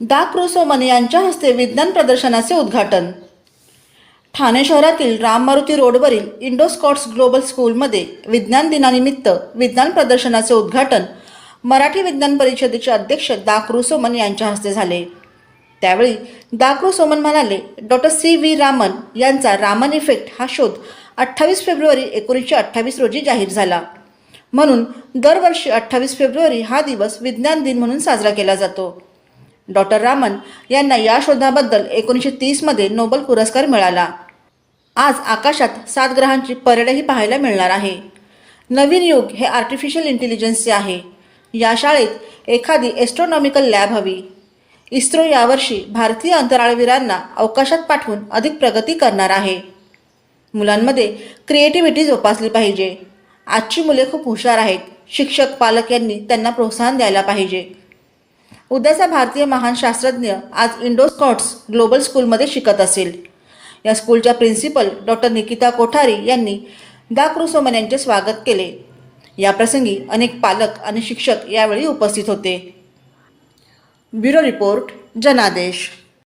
दा क्रुसोमन यांच्या हस्ते विज्ञान प्रदर्शनाचे उद्घाटन. ठाणे शहरातील राम मारुती रोडवरील इंडो स्कॉट्स ग्लोबल स्कूलमध्ये विज्ञान दिनानिमित्त विज्ञान प्रदर्शनाचे उद्घाटन मराठी विज्ञान परिषदेचे अध्यक्ष दा क्रुसोमन यांच्या हस्ते झाले. त्यावेळी दा क्रुसोमन म्हणाले डॉक्टर सी व्ही रामन यांचा रामन इफेक्ट हा शोध अठ्ठावीस फेब्रुवारी एकोणीसशे अठ्ठावीस रोजी जाहीर झाला. म्हणून दरवर्षी अठ्ठावीस फेब्रुवारी हा दिवस विज्ञान दिन म्हणून साजरा केला जातो. डॉक्टर रामन यांना या शोधाबद्दल एकोणीसशे तीसमध्ये नोबेल पुरस्कार मिळाला. आज आकाशात सात ग्रहांची परेडही पाहायला मिळणार आहे. नवीन युग हे आर्टिफिशियल इंटेलिजन्सचे आहे. या शाळेत एखादी एस्ट्रॉनॉमिकल लॅब हवी. इस्रो यावर्षी भारतीय अंतराळवीरांना अवकाशात पाठवून अधिक प्रगती करणार आहे. मुलांमध्ये क्रिएटिव्हिटी जोपासली पाहिजे. आजची मुले खूप हुशार आहेत. शिक्षक पालक यांनी त्यांना प्रोत्साहन द्यायला पाहिजे. उद्याचा भारतीय महान शास्त्रज्ञ आज इंडो स्कॉट्स ग्लोबल स्कूलमध्ये शिकत असेल. या स्कूलच्या प्रिन्सिपल डॉक्टर निकिता कोठारी यांनी दा क्रुसोमन यांचे स्वागत केले. याप्रसंगी अनेक पालक आणि शिक्षक यावेळी उपस्थित होते. ब्युरो रिपोर्ट जनादेश.